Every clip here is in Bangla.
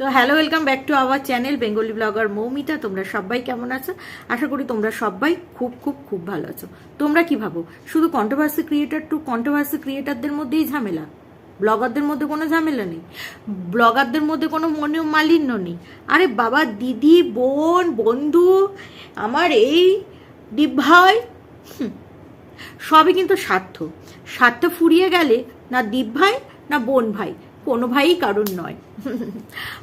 তো hello welcome back to our channel Bengali blogger Moumita তোমরা সবাই কেমন আছো? আশা করি তোমরা সবাই খুব খুব খুব ভালো আছো। তোমরা কি ভাবো? শুধু কন্ট্রোভার্সি ক্রিয়েটার টু কন্ট্রোভার্সি ক্রিয়েটারদের মধ্যেই ঝামেলা? ব্লগারদের মধ্যে কোনো ঝামেলা নেই। ব্লগারদের মধ্যে কোনো মনে মালিন্য নেই। আরে বাবা, দিদি, বোন, বন্ধু, আমার এই দীপ ভাই সবই কিন্তু স্বার্থ। স্বার্থ ফুরিয়ে গেলে না দীপ ভাই, না বোন ভাই। কোনো ভাইই কারণ নয়।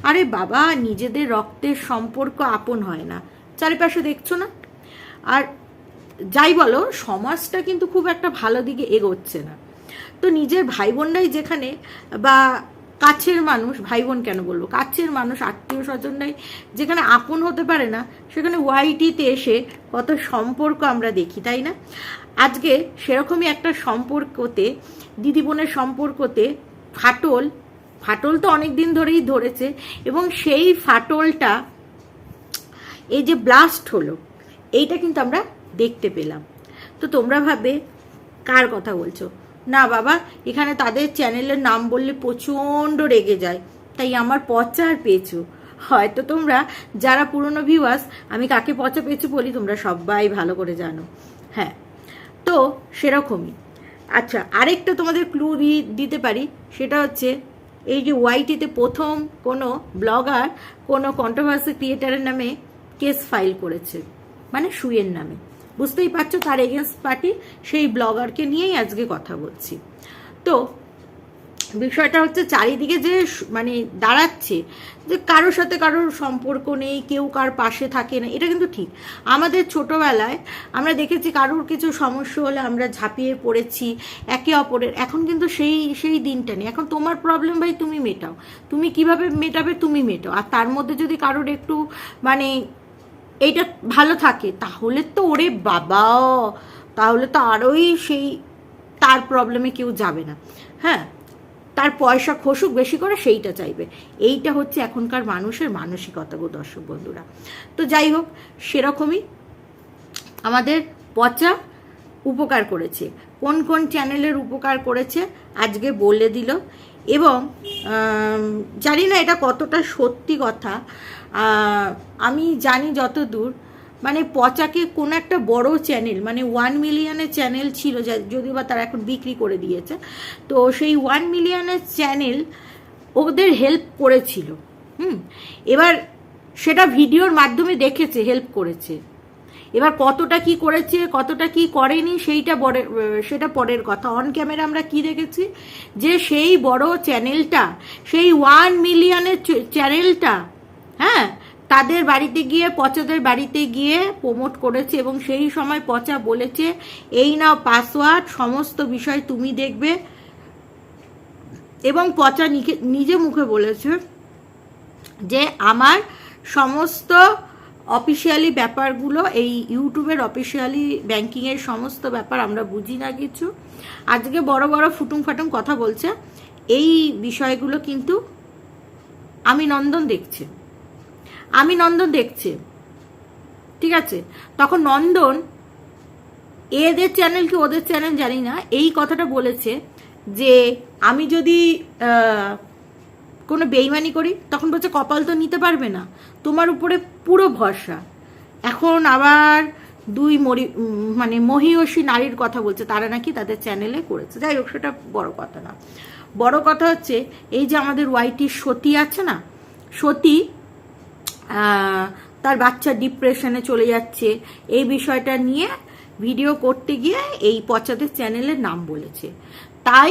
আরে বাবা, নিজেদের রক্তের সম্পর্ক আপন হয় না। চারিপাশে দেখছ না? আর যাই বলো, সমাজটা কিন্তু খুব একটা ভালো দিকে এগোচ্ছে না। তো নিজের ভাই বোনরাই যেখানে বা কাছের মানুষ ভাই বোন কেন বলব? কাছের মানুষ, আত্মীয় স্বজনরাই যেখানে আপন হতে পারে না, সেখানে ওয়াইটিতে এসে কত সম্পর্ক আমরা দেখি, তাই না? আজকে সেরকমই একটা সম্পর্কতে দিদি বোনের সম্পর্কতে ফাটল ফাটল তো অনেক দিন ধরেই ধরেছে এবং সেই ফাটলটা এই যে ব্লাস্ট হলো, এইটা কিন্তু আমরা দেখতে পেলাম। তো তোমরা ভাবে কার কথা বলছো? না বাবা, এখানে তাদের চ্যানেলের নাম বললে প্রচণ্ড রেগে যায়, তাই আমার পচা পচার পেয়েছ হয়তো তোমরা যারা পুরনো ভিউয়ার্স আমি কাকে পচা পেয়েছ বলি তোমরা সবাই ভালো করে জানো। হ্যাঁ তো সেরকমই। আচ্ছা আরেকটা তোমাদের ক্লু দিতে পারি, সেটা হচ্ছে এই যে ওয়াইটিতে প্রথম কোনো ব্লগার কোনো কন্ট্রোভার্সি ক্রিয়েটারের নামে কেস ফাইল করেছে মানে সুয়ের নামে। বুঝতেই পারছ, তার এগেনস্ট পার্টি সেই ব্লগারকে নিয়েই আজকে কথা বলছি। তো বিষয়টা হচ্ছে চারিদিকে যে মানে দাঁড়াচ্ছে, যে কারোর সাথে কারোর সম্পর্ক নেই, কেউ কার পাশে থাকে না, এটা কিন্তু ঠিক। আমাদের ছোটবেলায় আমরা দেখেছি কারোর কিছু সমস্যা হলে আমরা ঝাঁপিয়ে পড়েছি, একে অপরের। এখন কিন্তু সেই সেই দিনটা নেই। এখন তোমার প্রবলেম ভাই তুমি মেটাও। তুমি কীভাবে মেটাবে তুমি মেটাও। আর তার মধ্যে যদি কারোর একটু মানে এইটা ভালো থাকে, তাহলে তো ওরে বাবা! তাহলে তো আরোই সেই, তার প্রবলেমে কেউ যাবে না। হ্যাঁ? তার পয়সা খসুক বেশি করে সেইটা চাইবে। এইটা হচ্ছে এখনকার মানুষের মানসিকতা গো দর্শক বন্ধুরা। তো যাই হোক, সেরকমই আমাদের পচা উপকার করেছে। কোন কোন চ্যানেলের উপকার করেছে, আজকে বলে দিল। এবং জানি না এটা কতটা সত্যি কথা। আমি জানি যত দূর মানে পচাকে কোন একটা বড় চ্যানেল মানে ওয়ান মিলিয়নের চ্যানেল ছিল যদিও বা তারা এখন বিক্রি করে দিয়েছে। তো সেই ওয়ান মিলিয়নের চ্যানেল ওদের হেল্প করেছিল। হুম? এবার সেটা ভিডিওর মাধ্যমে দেখেছে হেল্প করেছে। এবার কতটা কি করেছে, কতটা কি করেনি, সেইটা পরের সেটা পরের কথা। অন ক্যামেরা আমরা কি দেখেছি? যে সেই বড় চ্যানেলটা সেই ওয়ান মিলিয়নের চ্যানেলটা হ্যাঁ? তাদের বাড়িতে গিয়ে, পচাদের বাড়িতে গিয়ে প্রমোট করেছে এবং সেই সময় পচা বলেছে, এই নাও পাসওয়ার্ড সমস্ত বিষয় তুমি দেখবে। এবং পচা নিজে মুখে বলেছে যে, আমার সমস্ত অফিসিয়ালি ব্যাপারগুলো, এই ইউটিউবের অফিসিয়ালি ব্যাংকিংয়ের সমস্ত ব্যাপার আমরা বুঝি না কিছু। আজকে বড় বড় ফুটুং ফাটুং কথা বলছে। এই বিষয়গুলো কিন্তু আমি নন্দন দেখছে। আমি নন্দন দেখছে। ঠিক আছে? তখন নন্দন, এদের চ্যানেল কি ওদের চ্যানেল জানি না, এই কথাটা বলেছে যে আমি যদি কোনো বেইমানি করি, তখন বলছে, কপাল তো নিতে পারবে না। তোমার উপরে পুরো ভরসা। এখন আবার দুই মরি মানে মহিয়সী নারীর কথা বলছে, তারা নাকি তাদের চ্যানেলে করেছে। যাই হোক, সেটা বড় কথা না। বড় কথা হচ্ছে, এই যে আমাদের ওয়াইটির সতী আছে না, সতী তার বাচ্চা ডিপ্রেশনে চলে যাচ্ছে। এই বিষয়টা নিয়ে ভিডিও করতে গিয়ে এই পচাদের চ্যানেলের নাম বলেছে। তাই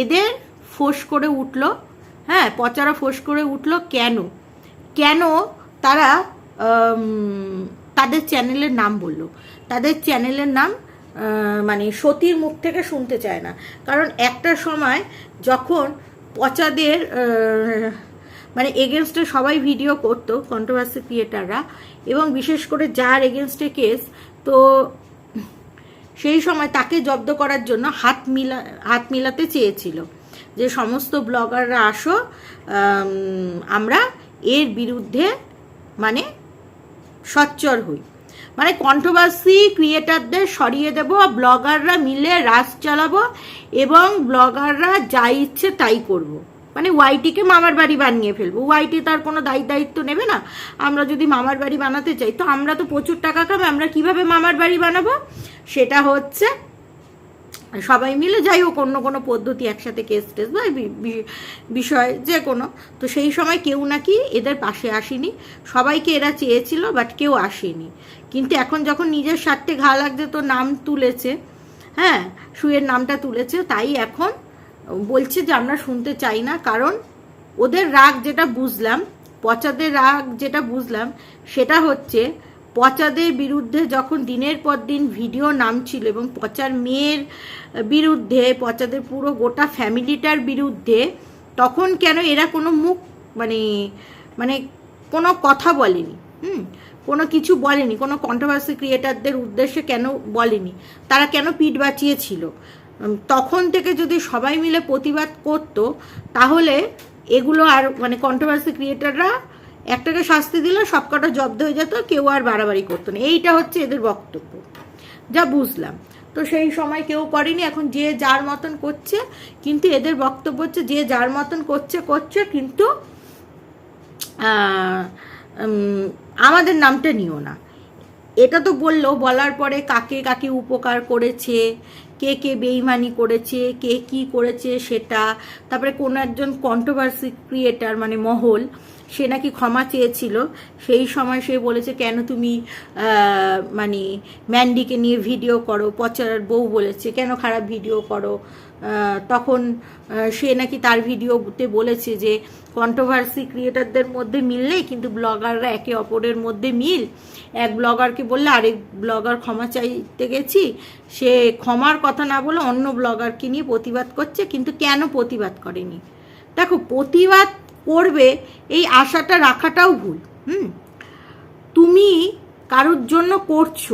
এদের ফোঁস করে উঠল। হ্যাঁ পচারা ফোঁস করে উঠল কেন? কেন তারা তাদের চ্যানেলের নাম বলল? তাদের চ্যানেলের নাম মানে সতীর মুখ থেকে শুনতে চায় না। কারণ একটা সময় যখন পচাদের মানে এগেনস্টে সবাই ভিডিও করতো কন্ট্রোভার্সি ক্রিয়েটাররা এবং বিশেষ করে যার এগেনস্টে কেস তো সেই সময় তাকে জব্দ করার জন্য হাত মিলা, হাত মিলাতে চেয়েছিল যে সমস্ত ব্লগাররা আসো আমরা এর বিরুদ্ধে মানে সচ্চর হই। মানে কন্ট্রোভার্সি ক্রিয়েটারদের সরিয়ে দেব ব্লগাররা মিলে রাজ চালাবো, এবং ব্লগাররা যা ইচ্ছে তাই করব। মানে ওয়াইটিকে মামার বাড়ি বানিয়ে ফেলব। ওয়াইটি তার কোনো দায়িত্ব দায়িত্ব নেবে না। আমরা যদি মামার বাড়ি বানাতে চাই, তো আমরা তো প্রচুর টাকা কামাই আমরা কীভাবে মামার বাড়ি বানাবো? সেটা হচ্ছে, সবাই মিলে যাই হোক, অন্য কোনো পদ্ধতি একসাথে কেস টেস বি- বিষয় যে কোনো। তো সেই সময় কেউ নাকি এদের পাশে আসেনি। সবাইকে এরা চেয়েছিল বাট কেউ আসেনি। কিন্তু এখন যখন নিজের স্বার্থে ঘা লাগছে তো নাম তুলেছে হ্যাঁ সুয়ের নামটা তুলেছে, তাই এখন বলছে যে আমরা শুনতে চাই না, কারণ ওদের রাগ যেটা বুঝলাম, পচাদের রাগ যেটা বুঝলাম, সেটা হচ্ছে পচাদের বিরুদ্ধে যখন দিনের পর দিন ভিডিও নামছিল এবং পচার মেয়ের বিরুদ্ধে, পচাদের পুরো গোটা ফ্যামিলিটার বিরুদ্ধে, তখন কেন এরা কোনো মুখ মানে মানে কোনো কথা বলেনি, হুম? কোনো কিছু বলেনি, কোনো কন্ট্রোভার্সি ক্রিয়েটারদের উদ্দেশ্যে কেন বলেনি? তারা কেন পিঠ বাঁচিয়েছিল? তখন থেকে যদি সবাই মিলে প্রতিবাদ করত, তাহলে এগুলো আর মানে কন্ট্রোভার্সি ক্রিয়েটাররা একটাকে শাস্তি দিলে সবকটা জব্দ হয়ে যেত, কেউ আর বাড়াবাড়ি করতো না। এইটা হচ্ছে এদের বক্তব্য। যা বুঝলাম। তো সেই সময় কেউ করেনি, এখন যে যার মতন করছে, কিন্তু এদের বক্তব্য হচ্ছে যে যার মতন করছে করছে, কিন্তু আমাদের নামটা নিও না। এটা তো বলল, বলার পরে কাকে কাকে উপকার করেছে কে কে বেইমানি করেছে, কে কি করেছে সেটা, তারপরে কোনো একজন কন্ট্রোভার্সি ক্রিয়েটার মানে মহল সে নাকি ক্ষমা চেয়েছিল। সেই সময় সে বলেছে, কেন তুমি মানে ম্যান্ডিকে নিয়ে ভিডিও করো? পচার বউ বলেছে, কেন খারাপ ভিডিও করো? তখন সে নাকি তার ভিডিওতে বলেছে যে কন্ট্রোভার্সি ক্রিয়েটারদের মধ্যে মিললেই কিন্তু ব্লগাররা একে অপরের মধ্যে মিল। এক ব্লগারকে বললে আরেক ব্লগার ক্ষমা চাইতে গেছি। সে ক্ষমার কথা না বলে অন্য ব্লগারকে নিয়ে প্রতিবাদ করছে, কিন্তু কেন প্রতিবাদ করেনি? দেখো, প্রতিবাদ করবে এই আশাটা রাখাটাও ভুল। হুম? তুমি কারোর জন্য করছ।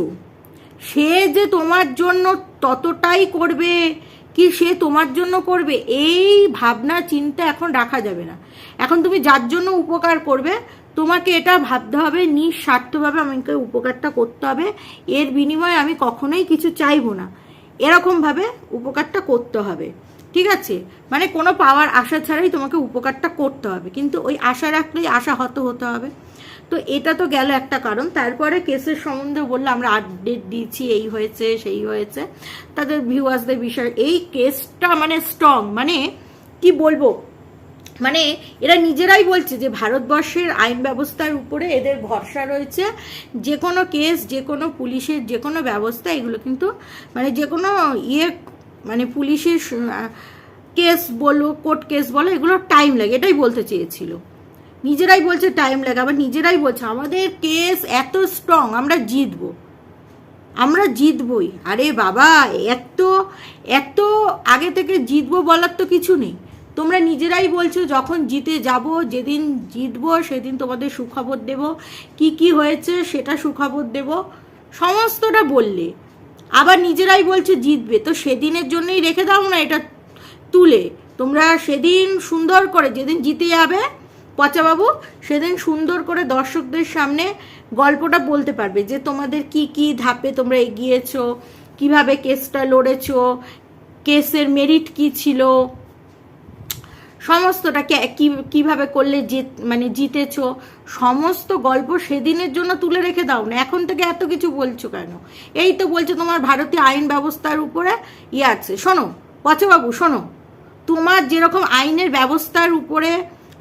সে যে তোমার জন্য ততটাই করবে কি সে তোমার জন্য করবে, এই ভাবনা, চিন্তা এখন রাখা যাবে না। এখন তুমি যার জন্য উপকার করবে, তোমাকে এটা ভাবতে হবে, নিঃস্বার্থভাবে আমাকে উপকারটা করতে হবে। এর বিনিময়ে আমি কখনোই কিছু চাইব না। এরকমভাবে উপকারটা করতে হবে। ঠিক আছে? মানে কোনো পাওয়ার আশা ছাড়াই তোমাকে উপকারটা করতে হবে। কিন্তু ওই আশা রাখলেই আশা হত হতে হবে। তো এটা তো গেল একটা কারণ। তারপরে কেসের সম্বন্ধে বলল আমরা আপডেট দিয়েছি, এই হয়েছে, সেই হয়েছে। তাদের ভিউয়ার্সদের বিষয়, এই কেসটা মানে স্ট্রং মানে কি বলব? মানে এরা নিজেরাই বলছে যে ভারতবর্ষের আইন ব্যবস্থার উপরে এদের ভরসা রয়েছে। যে কোনো কেস, যে কোনো পুলিশের যে কোনো ব্যবস্থা, এগুলো কিন্তু মানে যে কোনো ইয়ে মানে পুলিশের কেস বলো কোর্ট কেস বলো এগুলো টাইম লাগে, এটাই বলতে চেয়েছিল। নিজেরাই বলছে টাইম লাগে, আবার নিজেরাই বলছে, আমাদের কেস এত স্ট্রং আমরা জিতবো। আমরা জিতবই। আরে বাবা, এত এত আগে থেকে জিতবো বলার তো কিছু নেই। তোমরা নিজেরাই বলছো, যখন জিতে যাব, যেদিন জিতবো, সেদিন তোমাদের সুখবর দেব। কি কি হয়েছে, সেটা সুখবর দেব। সমস্তটা বললে। আবার নিজেরাই বলছে জিতবে। তো সেদিনের জন্যই রেখে দাও না এটা তুলে। তোমরা সেদিন সুন্দর করে, যেদিন জিতে যাবে পচাবাবু, সেদিন সুন্দর করে দর্শকদের সামনে গল্পটা বলতে পারবে যে তোমাদের কি কি ধাপে তোমরা এগিয়েছো, কীভাবে কেসটা লড়েছো কেসের মেরিট কি ছিল সমস্তটা কীভাবে করলে জিত মানে জিতেছো, সমস্ত গল্প সেদিনের জন্য তুলে রেখে দাও না। এখন থেকে এত কিছু বলছো কেন? এই তো বলছো তোমার ভারতীয় আইন ব্যবস্থার উপরে ইয়ে আছে। শোনো, পচবাবু, শোনো, তোমার যেরকম আইনের ব্যবস্থার উপরে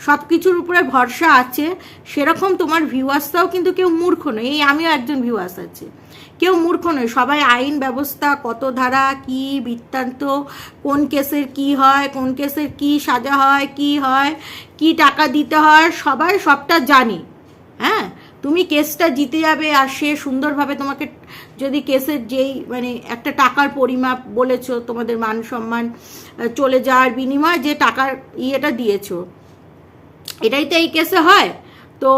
সব কিছুর উপরে ভরসা আছে, সেরকম তোমার ভিউয়ার্সটাও কিন্তু কেউ মূর্খ নয়। এই আমিও একজন ভিউয়ার্স আছে। কেউ মূর্খ নয়, সবাই আইন ব্যবস্থা, কত ধারা, কি বৃত্তান্ত, কোন কেসের কি হয়, কোন কেসের কি সাজা হয়, কি হয়, কি টাকা দিতে হয়, সবাই সবটা জানি। হ্যাঁ? তুমি কেসটা জিতে যাবে আর সে সুন্দরভাবে তোমাকে যদি কেসের যেই মানে একটা টাকার পরিমাপ বলেছ, তোমাদের মান সম্মান চলে যাওয়ার বিনিময়ে যে টাকার ইয়েটা দিয়েছ। এটাই তো এই কেসে হয়। তো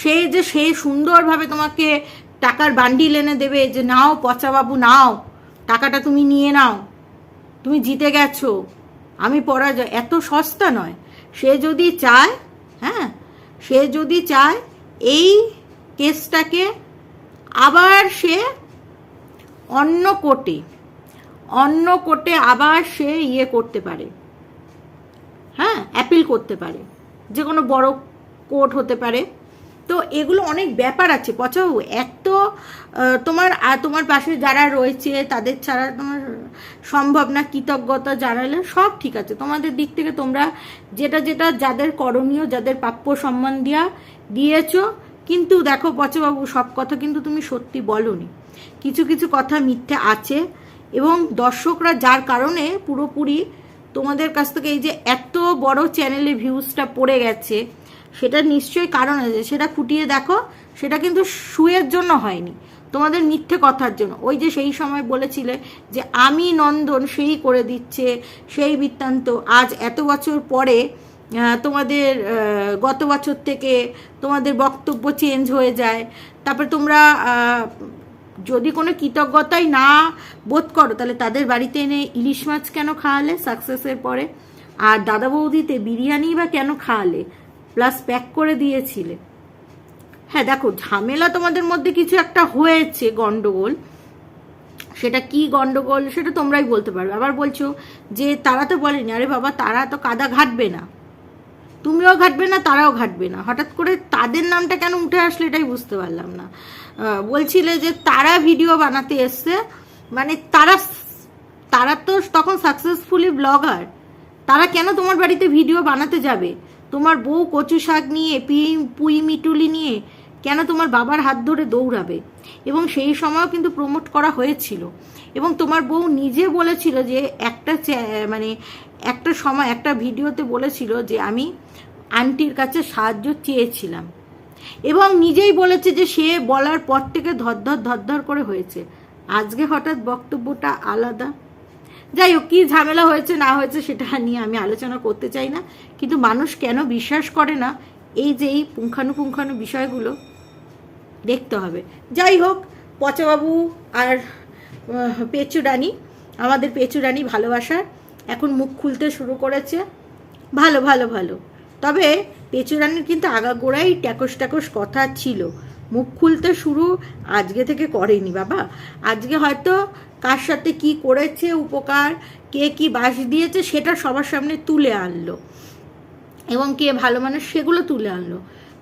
সে যে সে সুন্দরভাবে তোমাকে টাকার বান্ডিল এনে দেবে যে নাও পচাবাবু, নাও। টাকাটা তুমি নিয়ে নাও। তুমি জিতে গেছো। আমি পরাজয়। এত সস্তা নয়। সে যদি চায় হ্যাঁ সে যদি চায় এই কেসটাকে আবার সে অন্য কোর্টে অন্য কোর্টে আবার সে ইয়ে করতে পারে। হ্যাঁ অ্যাপিল করতে পারে। যে কোনো বড় কোর্ট হতে পারে। তো এগুলো অনেক ব্যাপার আছে। পচাও এক তো তোমার তোমার পাশে যারা রয়েছে, তাদের ছাড়া তোমার সম্ভব না, কৃতজ্ঞতা জানালে সব ঠিক আছে। তোমাদের দিক থেকে তোমরা যেটা যেটা যাদের করণীয়, যাদের প্রাপ্য সম্মান দেওয়া দিয়েছ, কিন্তু দেখো পচবাবু, সব কথা কিন্তু তুমি সত্যি বলনি। কিছু কিছু কথা মিথ্যে আছে এবং দর্শকরা যার কারণে পুরোপুরি তোমাদের কাছ থেকে এই যে এত বড় চ্যানেলে ভিউজটা পড়ে গেছে সেটা নিশ্চয়ই কারণ আছে, সেটা খুঁটিয়ে দেখো, সেটা কিন্তু শুয়ের জন্য হয়নি, তোমাদের মিথ্যে কথার জন্য। ওই যে সেই সময় বলেছিলে যে আমি নন্দন সেই করে দিচ্ছে, সেই বৃত্তান্ত। আজ এত বছর পরে তোমাদের গত বছর থেকে তোমাদের বক্তব্য চেঞ্জ হয়ে যায়। তারপর তোমরা যদি কোনো কৃতজ্ঞতাই না বোধ করো, তাহলে তাদের বাড়িতে এনে ইলিশ মাছ কেন খাওয়ালে সাকসেসের পরে? আর দাদা বৌদিতে বিরিয়ানি বা কেন খাওয়ালে? প্লাস প্যাক করে দিয়েছিলে। হ্যাঁ দেখো, ঝামেলা তোমাদের মধ্যে কিছু একটা হয়েছে গন্ডগোল। সেটা কি গন্ডগোল সেটা তোমরাই বলতে পারবে। আবার বলছো যে তারা তো বলেনি, আরে বাবা, তারা তো কাদা ঘাটবে না। তুমিও ঘাটবে না, তারাও ঘাটবে না। হঠাৎ করে তাদের নামটা কেন উঠে আসলে এটাই বুঝতে পারলাম না। বলছিলে যে তারা ভিডিও বানাতে এসছে মানে তারা তারা তো তখন সাকসেসফুলি ব্লগার তারা কেন তোমার বাড়িতে ভিডিও বানাতে যাবে? তোমার বউ কচু শাক নিয়ে পুই মিটুলি নিয়ে কেন তোমার বাবার হাত ধরে দৌড়াবে? এবং সেই সময়ও কিন্তু প্রমোট করা হয়েছিল। এবং তোমার বউ নিজে বলেছিল যে একটা মানে একটা সময়, একটা ভিডিওতে বলেছিল যে আমি আন্টির কাছে সাহায্য চেয়েছিলাম। এবং নিজেই বলেছে যে সে বলার পর থেকে ধরধর ধরধর করে হয়েছে। আজকে হঠাৎ বক্তব্যটা আলাদা। যাই হোক, কী ঝামেলা হয়েছে, না হয়েছে সেটা নিয়ে আমি আলোচনা করতে চাই না। কিন্তু মানুষ কেন বিশ্বাস করে না? এই যে এই পুঙ্খানুপুঙ্খানু বিষয়গুলো দেখতে হবে। যাই হোক, পচাবাবু আর পেচুরানি, আমাদের পেচুরানি ভালোবাসার এখন মুখ খুলতে শুরু করেছে। ভালো ভালো ভালো। তবে পেচুরানির কিন্তু আগাগোড়াই ট্যাকস ট্যাকস কথা ছিল। মুখ খুলতে শুরু আজকে থেকে করেনি বাবা। আজকে হয়তো কার সাথে কী করেছে, উপকার, কে কি বাস দিয়েছে সেটা সবার সামনে তুলে আনলো। এবং কে ভালো মানুষ সেগুলো তুলে আনলো।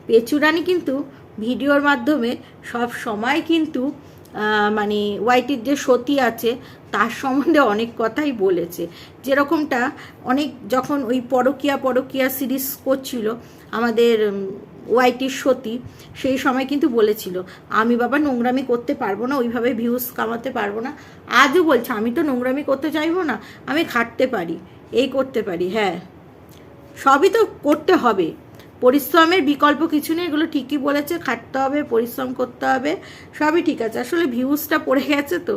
পেচুরানি কিন্তু ভিডিওর মাধ্যমে সব সময় কিন্তু মানে ওয়াইটির যে সতী আছে, তার সম্বন্ধে অনেক কথাই বলেছে। যেরকমটা অনেক যখন ওই পরকিয়া পরকিয়া সিরিজ করছিল, আমাদের ওয়াইটির সতী, সেই সময় কিন্তু বলেছিল, আমি বাবা নোংরামি করতে পারব না, ওইভাবে ভিউজ কামাতে পারব না। আজও বলছে, আমি তো নোংরামি করতে চাইব না, আমি খাটতে পারি, এই করতে পারি। হ্যাঁ সবই তো করতে হবে। পরিশ্রমের বিকল্প কিছু নেই, এগুলো ঠিকই বলেছে, খাটতে হবে, পরিশ্রম করতে হবে, সবই ঠিক আছে। আসলে ভিউজটা পড়ে গেছে তো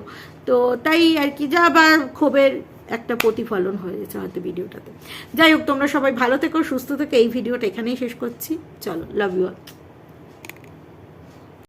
তো তাই আর কি, যা আবার ক্ষোভের একটা প্রতিফলন হয়ে গেছে হয়তো ভিডিওটাতে। যাই হোক, তোমরা সবাই ভালো থেকো, সুস্থ থেকো, এই ভিডিওটা এখানেই শেষ করছি। চলো লাভ ইউ